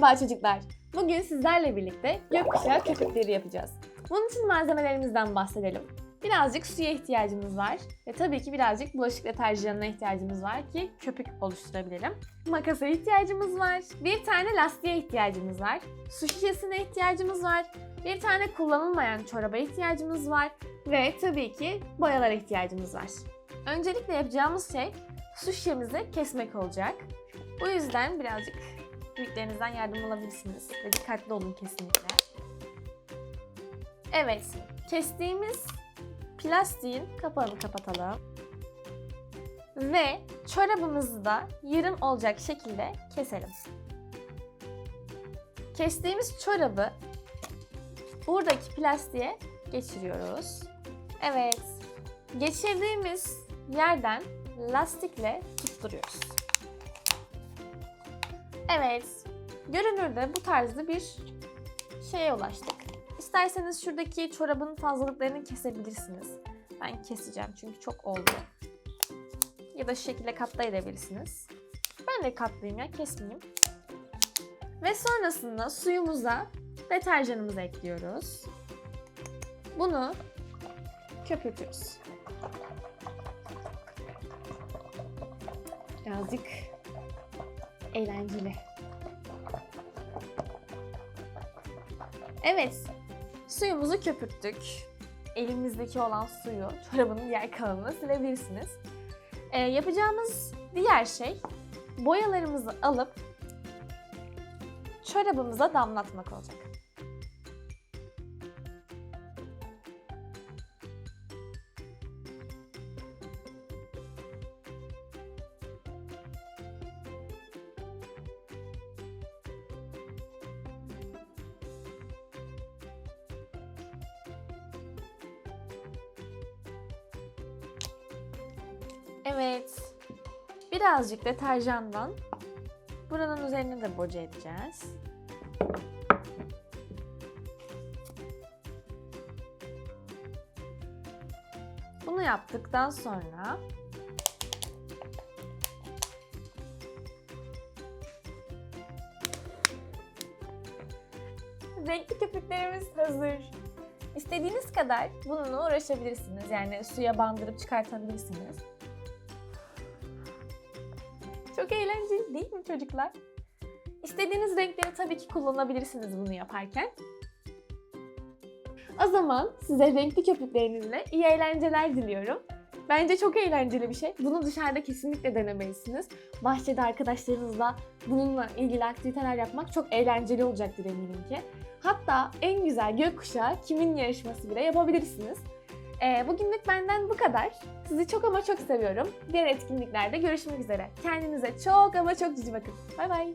Merhaba çocuklar. Bugün sizlerle birlikte gökkuşağı köpükleri yapacağız. Bunun için malzemelerimizden bahsedelim. Birazcık suya ihtiyacımız var ve tabii ki birazcık bulaşık deterjanına ihtiyacımız var ki köpük oluşturabilelim. Makasa ihtiyacımız var. Bir tane lastiğe ihtiyacımız var. Su şişesine ihtiyacımız var. Bir tane kullanılmayan çoraba ihtiyacımız var ve tabii ki boyalara ihtiyacımız var. Öncelikle yapacağımız şey su şişemizi kesmek olacak. Bu yüzden birazcık büyüklerinizden yardım alabilirsiniz ve dikkatli olun kesinlikle. Evet, kestiğimiz plastiğin kapağını kapatalım. Ve çorabımızı da yarım olacak şekilde keselim. Kestiğimiz çorabı buradaki plastiğe geçiriyoruz. Evet, geçirdiğimiz yerden lastikle tutturuyoruz. Evet, görünürde bu tarzda bir şeye ulaştık. İsterseniz şuradaki çorabın fazlalıklarını kesebilirsiniz. Ben keseceğim çünkü çok oldu. Ya da şu şekilde katlayabilirsiniz. Ben de katlayayım ya kesmeyeyim. Ve sonrasında suyumuza deterjanımızı ekliyoruz. Bunu köpürtüyoruz. Birazcık eğlenceli. Evet, suyumuzu köpürttük. Elimizdeki olan suyu, çorabının diğer kalanını silebilirsiniz. Ee, yapacağımız diğer şey boyalarımızı alıp çorabımıza damlatmak olacak. Evet. Birazcık deterjandan buranın üzerine de boca edeceğiz. Bunu yaptıktan sonra renkli köpüklerimiz hazır. İstediğiniz kadar bununla uğraşabilirsiniz. Yani suya bandırıp çıkartabilirsiniz. Çok eğlenceli değil mi çocuklar? İstediğiniz renkleri tabii ki kullanabilirsiniz bunu yaparken. O zaman size renkli köpüklerinizle iyi eğlenceler diliyorum. Bence çok eğlenceli bir şey. Bunu dışarıda kesinlikle denemelisiniz. Bahçede arkadaşlarınızla bununla ilgili aktiviteler yapmak çok eğlenceli olacaktır eminim ki. Hatta en güzel gökkuşağı kimin yarışması bile yapabilirsiniz. Ee, bugünlük benden bu kadar. Sizi çok ama çok seviyorum. Diğer etkinliklerde görüşmek üzere. Kendinize çok ama çok cici bakın. Bay bay.